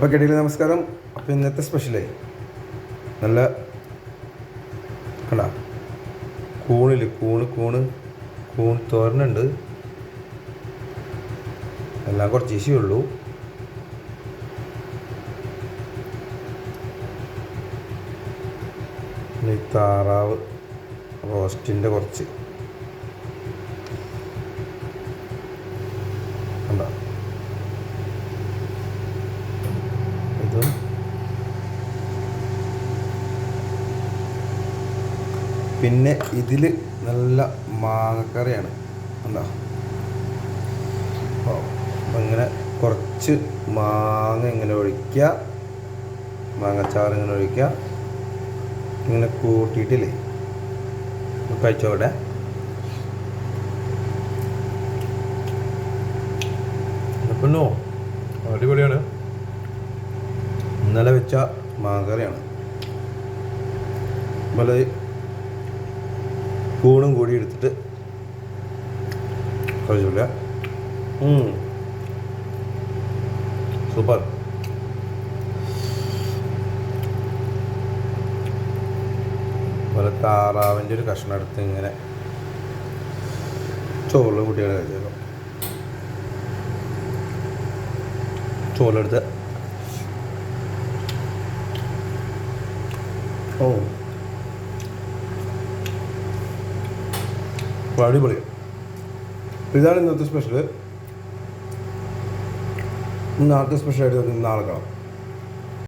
അപ്പോൾ കെട്ടിയിൽ നമസ്കാരം. അപ്പോൾ ഇന്നത്തെ സ്പെഷ്യലേ നല്ല കണ്ട? കൂണിൽ കൂണ് കൂണ് കൂൺ തോരനുണ്ട്. എല്ലാം കുറച്ച് ഈസി ഉള്ളൂ. താറാവ് റോസ്റ്റിന്റെ കുറച്ച് കണ്ട ഇതും പിന്നെ ഇതിൽ നല്ല മാങ്ങക്കറിയാണ്. എന്താ അപ്പോൾ ഇങ്ങനെ കുറച്ച് മാങ്ങ ഇങ്ങനെ ഒഴിക്കുക. മാങ്ങച്ചാറ് ഇങ്ങനെ ഒഴിക്കുക. ഇങ്ങനെ കൂട്ടിയിട്ടില്ലേ? കഴിച്ചോടെ പിന്നോ അടിപൊളിയാണ്. ഇന്നലെ വെച്ച മാങ്ങക്കറിയാണ്. അതുപോലെ കൂണും കൂടി എടുത്തിട്ട് കഴിച്ചില്ല സൂപ്പർ. അതുപോലെ താറാവിന്റെ ഒരു കഷ്ണം എടുത്ത് ഇങ്ങനെ ചോറിലും കുട്ടികളെ കഴിച്ചേക്കാം. ചോറെടുത്ത് ഓ. അപ്പോൾ അടിപൊളിയാണ് ഇതാണ് ഇന്നത്തെ സ്പെഷ്യൽ നാളത്തെ സ്പെഷ്യലായിട്ട് നാളെ കാണാം.